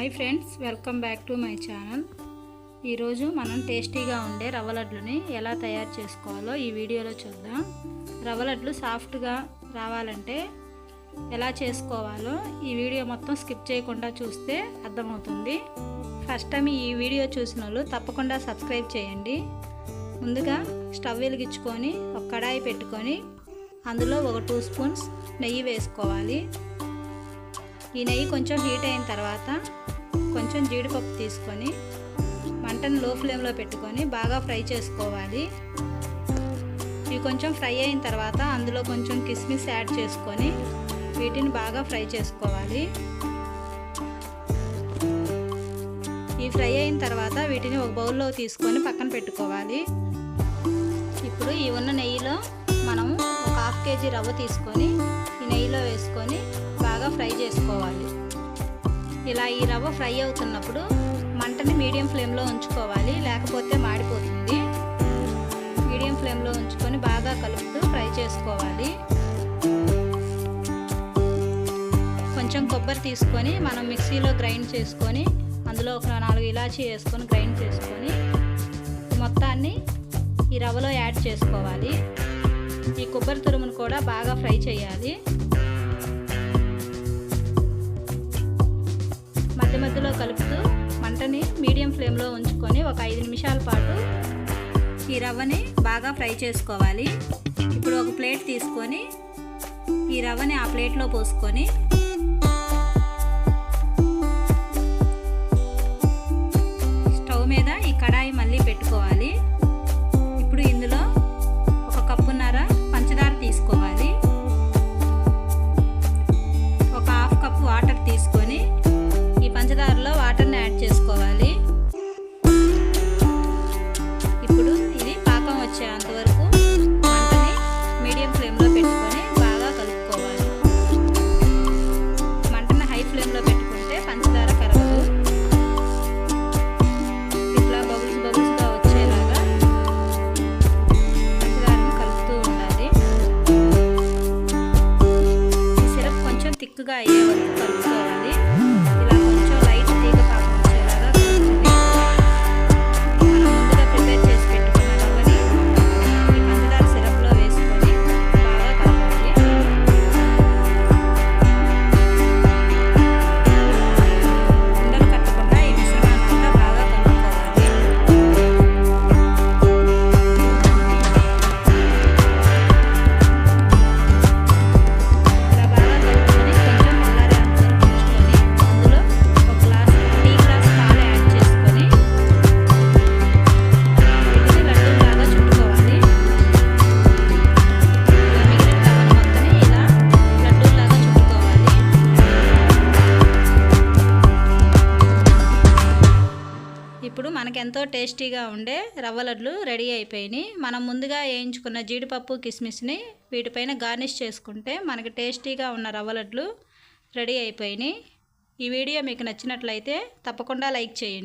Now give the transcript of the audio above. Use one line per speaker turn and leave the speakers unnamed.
Hi friends welcome back to my channel. ఈరోజు మనం టేస్టీగా ఉండే రవ్వ లడ్లని ఎలా తయారు చేసుకోవాలో ఈ వీడియోలో చూద్దాం. రవ్వ లడ్లు సాఫ్ట్గా రావాలంటే ఎలా చేసుకోవాలో ఈ వీడియో మొత్తం స్కిప్ చేయకుండా చూస్తే అర్థమవుతుంది. ఫస్ట్ టైం ఈ వీడియో చూసిన వాళ్ళు తప్పకుండా సబ్స్క్రైబ్ చేయండి. ముందుగా స్టవ్ వెలిగించుకొని ఒక కడాయి పెట్టుకొని అందులో ఒక టూ స్పూన్స్ నెయ్యి వేసుకోవాలి. ఈ నెయ్యి కొంచెం హీట్ అయిన తర్వాత కొంచెం జీడిపప్పు తీసుకొని మంటను లో ఫ్లేమ్లో పెట్టుకొని బాగా ఫ్రై చేసుకోవాలి. ఇవి కొంచెం ఫ్రై అయిన తర్వాత అందులో కొంచెం కిస్మిస్ యాడ్ చేసుకొని వీటిని బాగా ఫ్రై చేసుకోవాలి. ఈ ఫ్రై అయిన తర్వాత వీటిని ఒక బౌల్లో తీసుకొని పక్కన పెట్టుకోవాలి. ఇప్పుడు ఈ ఉన్న నెయ్యిలో మనము ఒక హాఫ్ కేజీ రవ్వ తీసుకొని ఈ నెయ్యిలో వేసుకొని బాగా ఫ్రై చేసుకోవాలి. ఇలా ఈ రవ్వ ఫ్రై అవుతున్నప్పుడు మంటని మీడియం ఫ్లేమ్లో ఉంచుకోవాలి. లేకపోతే మాడిపోతుంది. మీడియం ఫ్లేమ్లో ఉంచుకొని బాగా కలుపుతూ ఫ్రై చేసుకోవాలి. కొంచెం కొబ్బరి తీసుకొని మనం మిక్సీలో గ్రైండ్ చేసుకొని అందులో ఒక నాలుగు ఇలాచీ వేసుకొని గ్రైండ్ చేసుకొని మొత్తాన్ని ఈ రవ్వలో యాడ్ చేసుకోవాలి. ఈ కొబ్బరి తురుమును కూడా బాగా ఫ్రై చేయాలి. మధ్యలో కలుపుతూ మంటని మీడియం ఫ్లేమ్లో ఉంచుకొని ఒక ఐదు నిమిషాల పాటు ఈ రవ్వని బాగా ఫ్రై చేసుకోవాలి. ఇప్పుడు ఒక ప్లేట్ తీసుకొని ఈ రవ్వని ఆ ప్లేట్లో పోసుకొని కొంచెం థిక్గా అయ్యే వరకు కలుపుకోవాలి ఎంతో టేస్టీగా ఉండే రవ్వ లడ్లు రెడీ అయిపోయినాయి. మనం ముందుగా వేయించుకున్న జీడిపప్పు కిస్మిస్ని వీటిపైన గార్నిష్ చేసుకుంటే మనకి టేస్టీగా ఉన్న రవ్వ లడ్లు రెడీ అయిపోయినాయి. ఈ వీడియో మీకు నచ్చినట్లయితే తప్పకుండా లైక్ చేయండి.